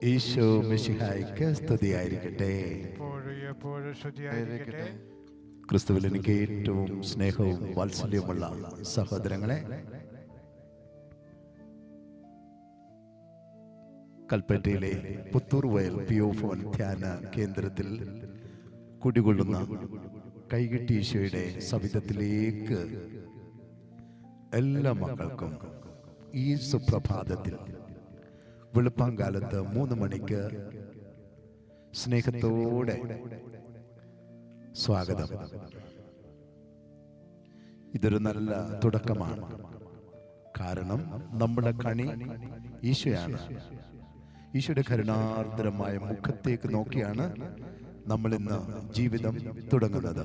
ഈശോ മിശിഹായ്ക്ക് സ്തുതിയായിരിക്കട്ടെ. ക്രിസ്തുവിൽ എനിക്ക് ഏറ്റവും സ്നേഹവും വാത്സല്യവുമുള്ള സഹോദരങ്ങളെ കൽപ്പറ്റയിലെ പുത്തൂർ വയൽ പി ഒ ഫോൺ ധ്യാന കേന്ദ്രത്തിൽ കുടികൊള്ളുന്ന കൈകിട്ടി ഈശോയുടെ സവിധത്തിലേക്ക് എല്ലാ മക്കൾക്കും ഈ സുപ്രഭാതത്തിൽ വെളുപ്പാങ്കാലത്ത് മൂന്ന് മണിക്ക് സ്നേഹത്തോടെ സ്വാഗതം. ഇതൊരു നല്ല തുടക്കമാണ്. കാരണം നമ്മുടെ കണി ഈശോയാണ്. ഈശോയുടെ കരുണാർദ്രമായ മുഖത്തേക്ക് നോക്കിയാണ് നമ്മൾ ഇന്ന് ജീവിതം തുടങ്ങുന്നത്.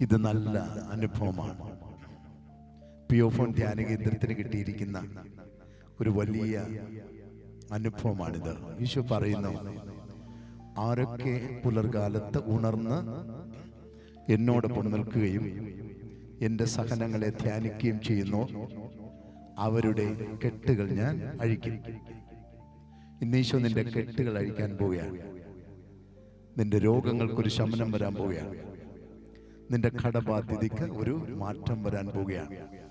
ഇത് നല്ല അനുഭവമാണ്. പിയോഫോൺ ധ്യാന കേന്ദ്രത്തിന് കിട്ടിയിരിക്കുന്ന ഒരു വലിയ അനുഭവമാണിത്. ഈശോ പറയുന്നു ആരൊക്കെ പുലർകാലത്ത് ഉണർന്ന് എന്നോടൊപ്പം നിൽക്കുകയും എന്റെ സഹനങ്ങളെ ധ്യാനിക്കുകയും ചെയ്യുന്നു അവരുടെ കെട്ടുകൾ ഞാൻ അഴിക്കും. ഇന്ന് ഈശോ നിന്റെ കെട്ടുകൾ അഴിക്കാൻ പോവുകയാണ്. നിന്റെ രോഗങ്ങൾക്കൊരു ശമനം വരാൻ പോവുകയാണ്. നിന്റെ കടബാധ്യതയ്ക്ക് ഒരു മാറ്റം വരാൻ പോവുകയാണ്.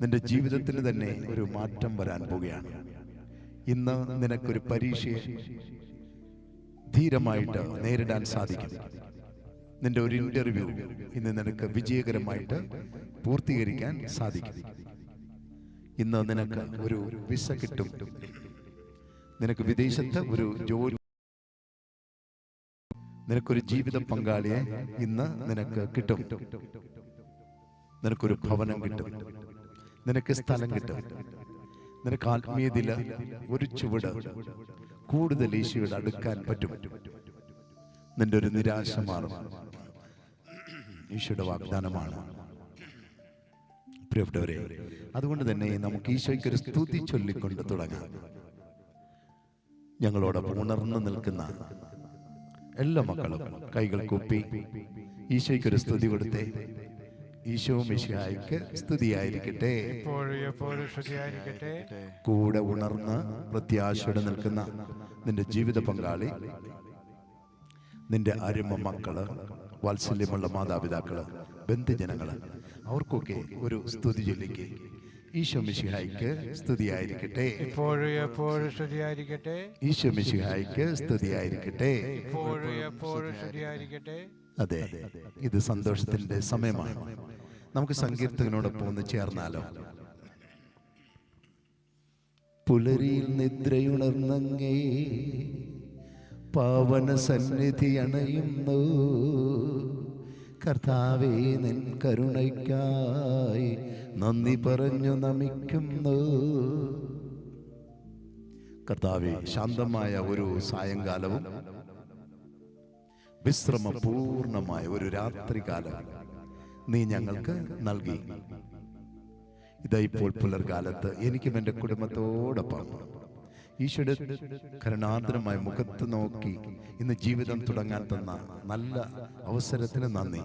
നിന്റെ ജീവിതത്തിൽ തന്നെ ഒരു മാറ്റം വരാൻ പോവുകയാണ്. ഇന്ന് നിനക്കൊരു പരീക്ഷയെ ധീരമായിട്ട് നേരിടാൻ സാധിക്കും. നിന്റെ ഒരു ഇന്റർവ്യൂ ഇന്ന് നിനക്ക് വിജയകരമായിട്ട് പൂർത്തീകരിക്കാൻ സാധിക്കും. ഇന്ന് നിനക്ക് ഒരു വിസ കിട്ടും. നിനക്ക് വിദേശത്ത് ഒരു ജോലി നിനക്കൊരു ജീവിത പങ്കാളിയെ ഇന്ന് നിനക്ക് കിട്ടും. നിനക്കൊരു ഭവനം കിട്ടും. നിനക്ക് സ്ഥലം കിട്ടും. നിനക്ക് ആത്മീയതയിൽ ഒരു ചുവട് കൂടുതൽ ഈശോയുടെ അടുക്കാൻ പറ്റും. നിന്റെ ഒരു നിരാശ മാറും. ഈശോയുടെ വാഗ്ദാനമാണ്. പ്രിയപ്പെട്ടവരെ അതുകൊണ്ട് തന്നെ നമുക്ക് ഈശോയ്ക്ക് ഒരു സ്തുതി ചൊല്ലിക്കൊണ്ട് തുടങ്ങാം. ഞങ്ങളോടൊപ്പം ഉണർന്നു നിൽക്കുന്ന എല്ലാ മക്കളും കൈകൾ കൂപ്പി ഈശോയ്ക്ക് ഒരു സ്തുതി കൊടുത്തേ. ഈശോ മിശിഹായിക്ക് സ്തുതിയായിരിക്കട്ടെ. കൂടെ ഉണർന്ന് പ്രത്യാശയോടെ നിൽക്കുന്ന നിന്റെ ജീവിത പങ്കാളി നിന്റെ അരുമ മക്കൾ വാത്സല്യമുള്ള മാതാപിതാക്കൾ ബന്ധുജനങ്ങൾ അവർക്കൊക്കെ ഒരു സ്തുതി ചൊല്ലിക്ക്. ഈശോ മിശിഹായിക്ക് സ്തുതിയായിരിക്കട്ടെ. ഇപ്പോഴും എപ്പോഴും ശുദ്ധിയായിരിക്കട്ടെ ഈശോ മിശിഹായിക്ക് സ്തുതിയായിരിക്കട്ടെ. ഇപ്പോഴും എപ്പോഴും ശുദ്ധിയായിരിക്കട്ടെ അതെ ഇത് സന്തോഷത്തിന്റെ സമയമാണ്. നമുക്ക് സങ്കീർത്തകനോടൊപ്പം ഒന്ന് ചേർന്നാലോ? പുലരിയിൽ നിദ്രയുണർന്നങ്ങേ പാവന സന്നിധി അണയുന്നു. കർത്താവേ നിൻ കരുണയ്ക്കായി നന്ദി പറഞ്ഞു നമിക്കുന്നു. കർത്താവേ ശാന്തമായ ഒരു സായങ്കാലവും വിശ്രമപൂർണമായ ഒരു രാത്രികാലം നീ ഞങ്ങൾക്ക് നൽകി. ഇതാ ഇപ്പോൾ പുലർകാലത്ത് എനിക്കും എന്റെ കുടുംബത്തോടൊപ്പം ഈശോയുടെ കരുണാന്തരമായ മുഖത്ത് നോക്കി ഇന്ന് ജീവിതം തുടങ്ങാൻ തന്ന നല്ല അവസരത്തിന് നന്ദി.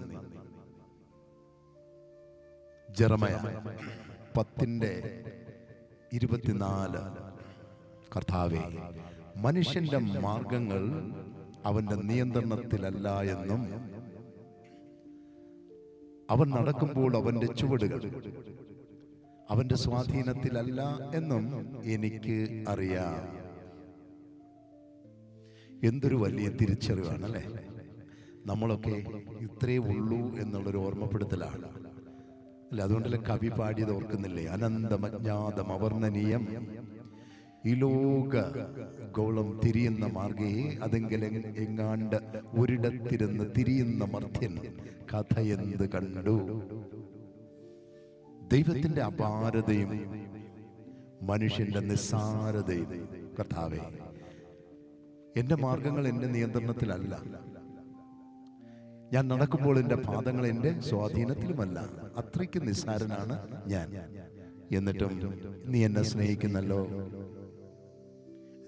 ജറമയ പത്തിന്റെ ഇരുപത്തിനാല്. കർത്താവേ മനുഷ്യന്റെ മാർഗങ്ങൾ അവന്റെ നിയന്ത്രണത്തിലല്ല എന്നും. അവൻ നടക്കുമ്പോൾ അവന്റെ ചുവടുകൾ അവന്റെ സ്വാധീനത്തിലല്ല എന്നും എനിക്ക് അറിയാം. എന്തൊരു വലിയ തിരിച്ചറിവാണ് അല്ലേ? നമ്മളൊക്കെ ഇത്രേ ഉള്ളൂ എന്നുള്ളൊരു ഓർമ്മപ്പെടുത്തലാണ്. അല്ല? അതുകൊണ്ടല്ലേ കവി പാടിയത് ഓർക്കുന്നില്ലേ? അനന്തമജ്ഞാതം അവർണനീയം ഈ ലോക ഗോളം തിരിയുന്ന മാർഗേ അതെങ്കിൽ എങ്ങാണ്ട് ഒരിടത്തിരുന്ന് തിരിയുന്ന മർത്യൻ കഥ എന്ത് കണ്ടു? ദൈവത്തിന്റെ അപാരതയും മനുഷ്യന്റെ നിസ്സാരതയും. കർത്താവേ എന്റെ മാർഗങ്ങൾ എന്റെ നിയന്ത്രണത്തിലല്ല. ഞാൻ നടക്കുമ്പോൾ എന്റെ പാദങ്ങൾ എന്റെ സ്വാധീനത്തിലുമല്ല. അത്രയ്ക്ക് നിസ്സാരനാണ് ഞാൻ. എന്നിട്ടും നീ എന്നെ സ്നേഹിക്കുന്നല്ലോ.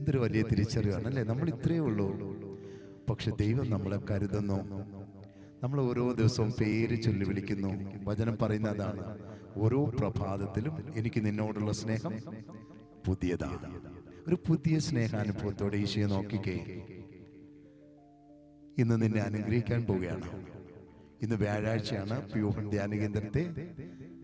എന്തൊരു വലിയ തിരിച്ചറിവാണ് അല്ലേ? നമ്മൾ ഇത്രയേ ഉള്ളൂ. പക്ഷെ ദൈവം നമ്മളെ കരുതുന്നു. നമ്മൾ ഓരോ ദിവസവും പേര് ചൊല്ലി വിളിക്കുന്നു. വചനം പറയുന്ന അതാണ് ഓരോ പ്രഭാതത്തിലും എനിക്ക് നിന്നോടുള്ള സ്നേഹം പുതിയതാണ്. ഒരു പുതിയ സ്നേഹാനുഭവത്തോടെ ഈശോയെ നോക്കിക്കേ. ഇന്ന് നിന്നെ അനുഗ്രഹിക്കാൻ പോവുകയാണ്. ഇന്ന് വ്യാഴാഴ്ചയാണ് പ്യൂഹൻ ധ്യാന കേന്ദ്രത്തെ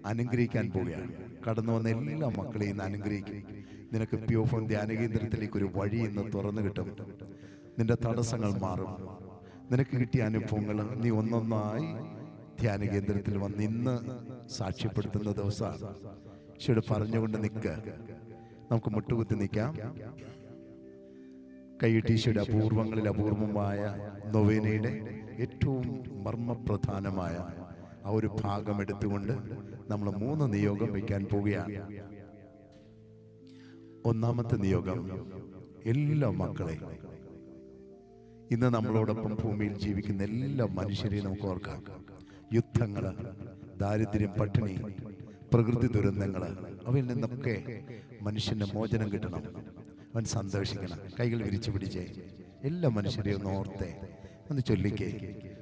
അനുഗ്രഹിക്കാൻ പോവുകയാണ്. കടന്നു വന്ന എല്ലാ മക്കളെയും അനുഗ്രഹിക്കും. നിനക്ക് പ്യൂഫോൺ ധ്യാന കേന്ദ്രത്തിലേക്ക് ഒരു വഴി ഇന്ന് തുറന്നു കിട്ടും. നിന്റെ തടസ്സങ്ങൾ മാറും. നിനക്ക് കിട്ടിയ അനുഭവങ്ങൾ നീ ഒന്നൊന്നായി ധ്യാന കേന്ദ്രത്തിൽ വന്ന് ഇന്ന് സാക്ഷ്യപ്പെടുത്തുന്ന ദിവസമാണ്. ഈശോയോട് പറഞ്ഞുകൊണ്ട് നിൽക്കുക നമുക്ക് മുട്ടുകുത്തി നിൽക്കാം. കൈയിട്ടീശയുടെ അപൂർവങ്ങളിൽ അപൂർവമായ നൊവേനയുടെ ഏറ്റവും മർമ്മപ്രധാനമായ ആ ഒരു ഭാഗം എടുത്തുകൊണ്ട് നമ്മൾ മൂന്ന് നിയോഗം വയ്ക്കാൻ പോവുകയാണ്. ഒന്നാമത്തെ നിയോഗം എല്ലാ മക്കളെ. ഇന്ന് നമ്മളോടൊപ്പം ഭൂമിയിൽ ജീവിക്കുന്ന എല്ലാ മനുഷ്യരെയും നമുക്ക് ഓർക്കാം. യുദ്ധങ്ങൾ ദാരിദ്ര്യം പട്ടിണി പ്രകൃതി ദുരന്തങ്ങൾ അവയിൽ നിന്നൊക്കെ മനുഷ്യന്റെ മോചനം കിട്ടണം. അവൻ സന്തോഷിക്കണം. കൈകൾ വിരിച്ചു പിടിച്ച്. എല്ലാ മനുഷ്യരെയും ഒന്ന് ഓർത്തേ. ഒന്ന് ചൊല്ലിക്കേ.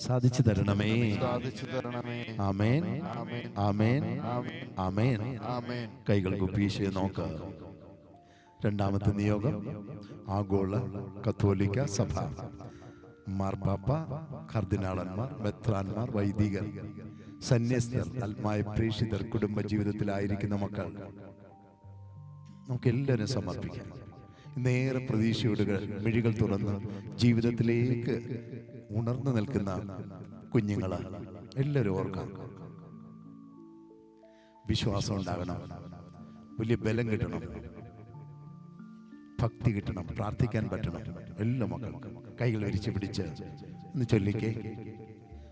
സാധിച്ചു തരണമേ. ആമേൻ. ആമേൻ. ആമേൻ. ആമേൻ. കൈകൾ കുപ്പീശയെ നോക്ക്. രണ്ടാമത്തെ നിയോഗം ആഗോള കത്തോലിക്ക സഭ. മാർപ്പാപ്പ കർദിനാളന്മാർ മെത്രാന്മാർ വൈദികർ സന്യസ്തർ ആത്മായ പ്രേക്ഷിതർ കുടുംബ ജീവിതത്തിലായിരിക്കുന്ന മക്കൾ. നമുക്ക് എല്ലാവരും സമർപ്പിക്കാം. നേരെ പ്രതീക്ഷയോടുകൾ മിഴികൾ തുറന്ന് ജീവിതത്തിലേക്ക് ഉണർന്നു നിൽക്കുന്ന കുഞ്ഞുങ്ങൾ എല്ലാവരും ഓർക്കാം. വിശ്വാസം ഉണ്ടാകണം. വലിയ ബലം കിട്ടണം. ഭക്തി കിട്ടണം. പ്രാർത്ഥിക്കാൻ പറ്റണം. എല്ലാ മക്കൾക്കും കൈകൾ വിരിച്ചു പിടിച്ച് ഒന്ന് ചൊല്ലിക്കേ.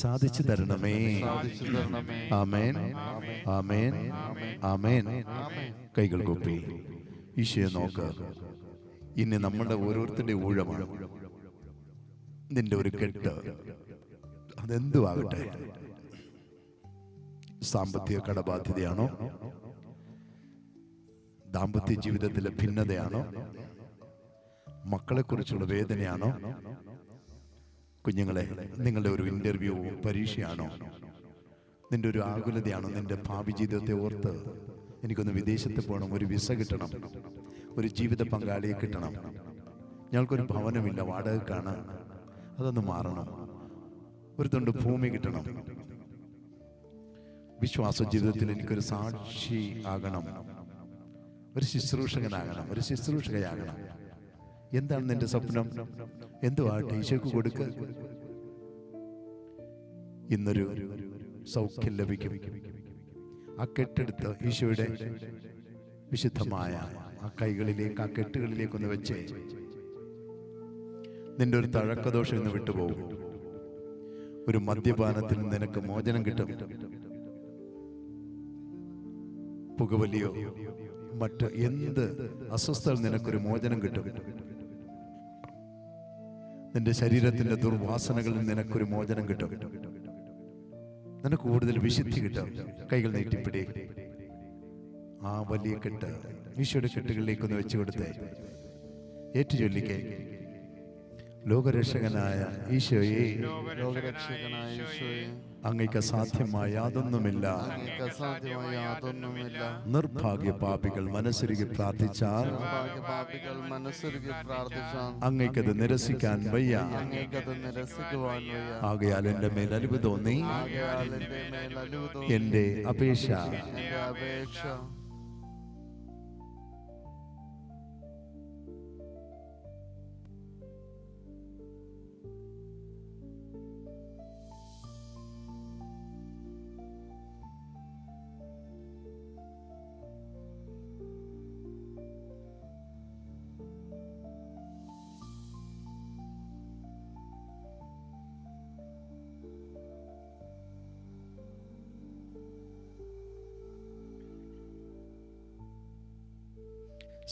സാധിച്ചു തരണമേ. ആമേൻ. ആമേൻ. ആമേൻ. കൈകൾ കൊപ്പി. ഈശോയെ നോക്ക്. ഇനി നമ്മുടെ ഓരോരുത്തരുടെ ഊഴമാണ്. നിന്റെ ഒരു കെട്ട്. അതെന്തുവാകട്ടെ? സാമ്പത്തിക കടബാധ്യതയാണോ? ദാമ്പത്യ ജീവിതത്തിലെ ഭിന്നതയാണോ? മക്കളെക്കുറിച്ചുള്ള വേദനയാണോ? കുഞ്ഞുങ്ങളെ നിങ്ങളുടെ ഒരു ഇന്റർവ്യൂ പരീക്ഷയാണോ? നിന്റെ ഒരു ആകുലതയാണോ? നിന്റെ ഭാവി ജീവിതത്തെ ഓർത്ത് എനിക്കൊന്ന് വിദേശത്ത് പോകണം ഒരു വിസ കിട്ടണം ഒരു ജീവിത പങ്കാളിയെ കിട്ടണം. ഞങ്ങൾക്കൊരു ഭവനമില്ല വാടകക്കാണ്. അതൊന്ന് മാറണം. ഒരു തൊണ്ട് ഭൂമി കിട്ടണം. വിശ്വാസ ജീവിതത്തിൽ എനിക്കൊരു സാക്ഷി ആകണം. ഒരു ശുശ്രൂഷകനാകണം. ഒരു ശുശ്രൂഷകയാകണം. എന്താണ് നിന്റെ സ്വപ്നം? എന്തുവാട്ടെ ഈശോക്ക് കൊടുക്ക? ഇന്നൊരു സൗഖ്യം ലഭിക്കും. ആ കെട്ടെടുത്ത് ഈശോയുടെ വിശുദ്ധമായ ആ കൈകളിലേക്ക് ആ കെട്ടുകളിലേക്ക് ഒന്ന് വെച്ച് നിന്റെ ഒരു തഴക്കദോഷം ഇന്ന് വിട്ടുപോകും. ഒരു മദ്യപാനത്തിൽ നിനക്ക് മോചനം കിട്ടും. പുകവലിയോ? മറ്റ് എന്ത് അസ്വസ്ഥത നിനക്കൊരു മോചനം കിട്ടും? നിന്റെ ശരീരത്തിന്റെ ദുർവാസനകളിൽ നിനക്കൊരു മോചനം കിട്ടും. നിനക്ക് കൂടുതൽ വിശുദ്ധി കിട്ടും. കൈകൾ നീട്ടിപ്പിടി. ആ വലിയ കെട്ട് ഈശോയുടെ കെട്ടുകളിലേക്കൊന്ന് വെച്ചു കൊടുത്തേ. ചൊല്ലിക്കേ ലോകരക്ഷകനായ ഈശോയെ ലോകരക്ഷകനായ ഈശോയെ അങ്ങയ്ക്ക് അസാധ്യമായ യാതൊന്നുമില്ല. അങ്ങേക്ക് നിർഭാഗ്യ പാപികൾ അങ്ങക്കത് മനസ്സൊരുക്കി പ്രാർത്ഥിച്ചാൽ അങ്ങയ്ക്കത് നിരസിക്കാൻ വയ്യ. അങ്ങേക്കത് ആകയാൽ എന്റെ മേൽ അലിവ് തോന്നി. എന്റെ അപേക്ഷ.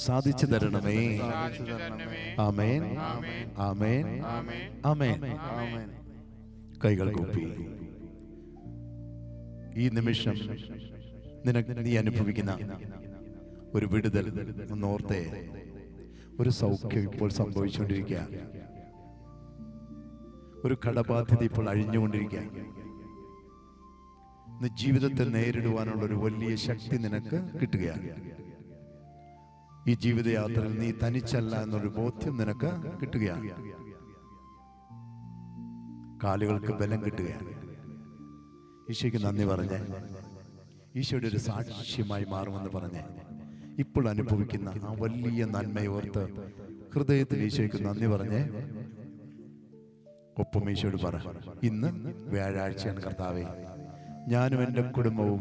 സാധിച്ചു തരണമേ. ആമേൻ. ആമേൻ. ആമേൻ. ആമേൻ. കൈകൾ കൂപ്പി. ഈ നിമിഷം നിനക്ക് നീ അനുഭവിക്കുന്ന ഒരു വിടുതൽ ഓർത്തെ ഒരു സൗഖ്യം ഇപ്പോൾ സംഭവിച്ചുകൊണ്ടിരിക്കുക ഒരു കടബാധ്യത ഇപ്പോൾ അഴിഞ്ഞുകൊണ്ടിരിക്കുക ജീവിതത്തെ നേരിടുവാനുള്ള ഒരു വലിയ ശക്തി നിനക്ക് കിട്ടുകയാണ്. ഈ ജീവിതയാത്രയിൽ നീ തനിച്ചല്ല എന്നൊരു ബോധ്യം നിനക്ക് കിട്ടുകയാണ്. കാലുകൾക്ക് ബലം കിട്ടുകയാണ്. ഈശോയ്ക്ക് നന്ദി പറഞ്ഞേ ഈശോയുടെ ഒരു സാക്ഷ്യമായി മാറുമെന്ന് പറഞ്ഞേ ഇപ്പോൾ അനുഭവിക്കുന്ന ആ വലിയ നന്മയോർത്ത് ഹൃദയത്തിൽ ഈശോയ്ക്ക് നന്ദി പറഞ്ഞേ ഒപ്പം ഈശോട് പറ ഇന്ന് വ്യാഴാഴ്ചയാണ് കർത്താവേ. ഞാനും എന്റെ കുടുംബവും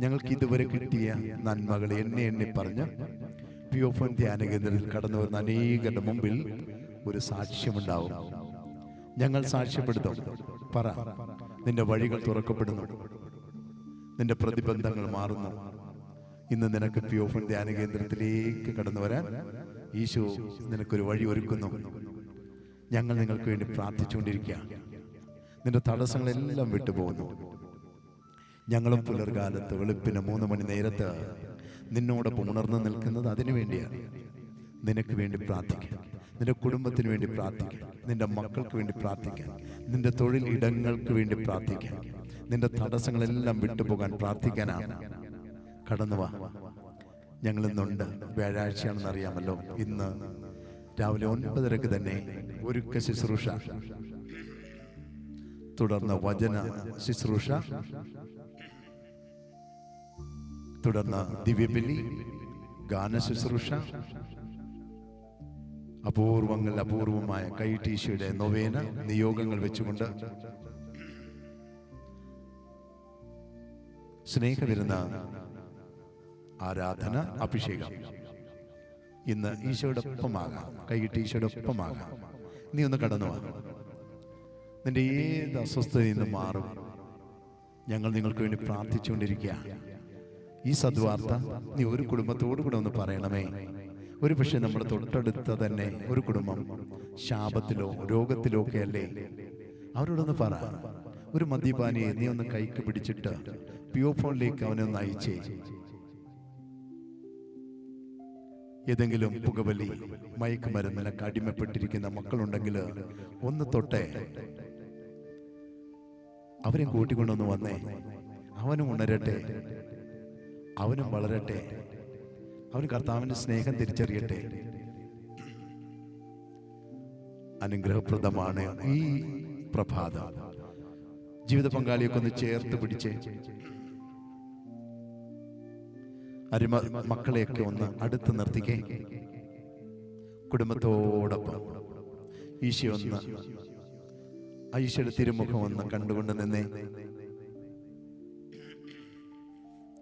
ഞങ്ങൾക്ക് ഇതുവരെ കിട്ടിയ നന്മകൾ എണ്ണി എണ്ണി പറഞ്ഞ് പിയോഫോൻ ധ്യാന കേന്ദ്രത്തിൽ കടന്നു വരുന്ന അനേകരുടെ മുമ്പിൽ ഒരു സാക്ഷ്യമുണ്ടാവും. ഞങ്ങൾ സാക്ഷ്യപ്പെടുത്തും. പറ നിന്റെ വഴികൾ തുറക്കപ്പെടുന്നു. നിന്റെ പ്രതിബന്ധങ്ങൾ മാറുന്നു. ഇന്ന് നിനക്ക് പിയോഫൻ ധ്യാന കേന്ദ്രത്തിലേക്ക് കടന്നു വരാൻ ഈശോ നിനക്കൊരു വഴി ഒരുക്കുന്നു. ഞങ്ങൾ നിങ്ങൾക്ക് വേണ്ടി പ്രാർത്ഥിച്ചുകൊണ്ടിരിക്കുക. നിന്റെ തടസ്സങ്ങളെല്ലാം വിട്ടുപോകുന്നു. ഞങ്ങളും പുലർകാലത്ത് വെളുപ്പിന് മൂന്ന് മണി നേരത്ത് നിന്നോടൊപ്പം ഉണർന്നു നിൽക്കുന്നത് അതിനു വേണ്ടിയാണ്. നിനക്ക് വേണ്ടി പ്രാർത്ഥിക്കാം. നിന്റെ കുടുംബത്തിന് വേണ്ടി പ്രാർത്ഥിക്കാം. നിന്റെ മക്കൾക്ക് വേണ്ടി പ്രാർത്ഥിക്കാം. നിന്റെ തൊഴിൽ ഇടങ്ങൾക്ക് വേണ്ടി പ്രാർത്ഥിക്കാം. നിന്റെ തടസ്സങ്ങളെല്ലാം വിട്ടുപോകാൻ പ്രാർത്ഥിക്കാനാണ്. കടന്നു വാ. ഞങ്ങൾ ഇന്നുണ്ട്. വ്യാഴാഴ്ചയാണെന്ന് അറിയാമല്ലോ. ഇന്ന് രാവിലെ ഒൻപതരക്ക് തന്നെ ഒരുക്ക ശുശ്രൂഷ. തുടർന്ന് വചന ശുശ്രൂഷ. തുടർന്ന് ദിവ്യബലി ഗാന ശുശ്രൂഷ അപൂർവങ്ങൾ അപൂർവമായ കൈടീശയുടെ നൊവേന നിയോഗങ്ങൾ വെച്ചുകൊണ്ട് സ്നേഹവിരുന്ന ആരാധന അഭിഷേകം. ഇന്ന് കൈയിട്ട് ഈശോയുടെ ഒപ്പമാകാം നീ ഒന്ന് കടന്നു വാ. നിന്റെ ഏത് അസ്വസ്ഥതയിൽ നിന്ന് മാറും? ഞങ്ങൾ നിങ്ങൾക്ക് വേണ്ടി പ്രാർത്ഥിച്ചുകൊണ്ടിരിക്കുക ഈ സദ്വാർത്ത നീ ഒരു കുടുംബത്തോടു കൂടെ ഒന്ന് പറയണമേ. ഒരു പക്ഷേ നമ്മൾ തൊട്ടടുത്ത തന്നെ ഒരു കുടുംബം ശാപത്തിലോ രോഗത്തിലോ ഒക്കെ അല്ലേ? അവരോടൊന്ന് പറ. ഒരു മദ്യപാനിയെ നീ ഒന്ന് കൈക്ക് പിടിച്ചിട്ട് പിയോഫോണിലേക്ക് അവനെ ഒന്ന് അയച്ചേ. ഏതെങ്കിലും പുകവലി മയക്കുമരുന്നിനൊക്കെ അടിമപ്പെട്ടിരിക്കുന്ന മക്കളുണ്ടെങ്കിൽ ഒന്ന് തൊട്ടേ. അവരെ കൂട്ടിക്കൊണ്ടൊന്ന് വന്നേ. അവനും ഉണരട്ടെ. അവനും വളരട്ടെ. അവൻ കർത്താവിന്റെ സ്നേഹം തിരിച്ചറിയട്ടെ. അനുഗ്രഹപ്രദമാണ് ഈ പ്രഭാതം. ജീവിത പങ്കാളിയൊക്കെ ഒന്ന് ചേർത്ത് പിടിച്ച് അരിമ മക്കളെയൊക്കെ ഒന്ന് അടുത്ത് നിർത്തിക്കേ. കുടുംബത്തോടൊപ്പം ഈശോ ഒന്ന് ഈശോയുടെ തിരുമുഖം ഒന്ന് കണ്ടുകൊണ്ട് നിന്നേ.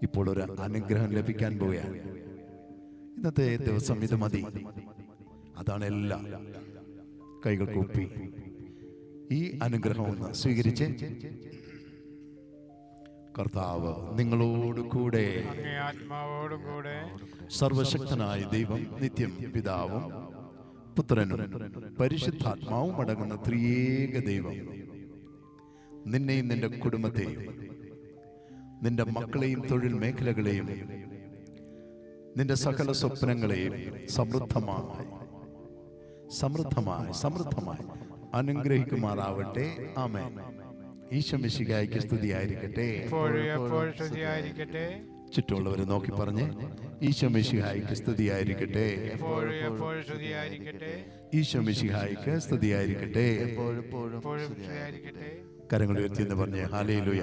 ഇപ്പോൾ ഒരു അനുഗ്രഹം ലഭിക്കാൻ പോവുകയാണ്. ഇന്നത്തെ ദിവസം ഇത് മതി. അതാണ് എല്ലാം. കൈകൾ കൂപ്പി. ഈ അനുഗ്രഹം ഒന്ന് സ്വീകരിച്ച് കർത്താവ് നിങ്ങളോട് കൂടെ. കൂടെ. സർവശക്തനായ ദൈവം നിത്യം പിതാവും പുത്രനും പരിശുദ്ധാത്മാവും അടങ്ങുന്ന ത്രിയേക ദൈവം. നിന്നെയും നിന്റെ കുടുംബത്തെയും നിന്റെ മക്കളെയും തൊഴിൽ മേഖലകളെയും നിന്റെ സകല സ്വപ്നങ്ങളെയും സമൃദ്ധമായി സമൃദ്ധമായി സമൃദ്ധമായി അനുഗ്രഹിക്കുമാറാവട്ടെ. ആമേൻ. ഈശമിശികായ്ക്ക് സ്തുതിയായിരിക്കട്ടെ. ചുറ്റുമുള്ളവരെ നോക്കി പറഞ്ഞ് ഈശമിശിഹായിക്ക് സ്തുതിയായിരിക്കട്ടെ. എപ്പോഴും സ്തുതിയായിരിക്കട്ടെ. കരങ്ങൾ ഉയർത്തി എന്ന് പറഞ്ഞ് ഹാലേലുയ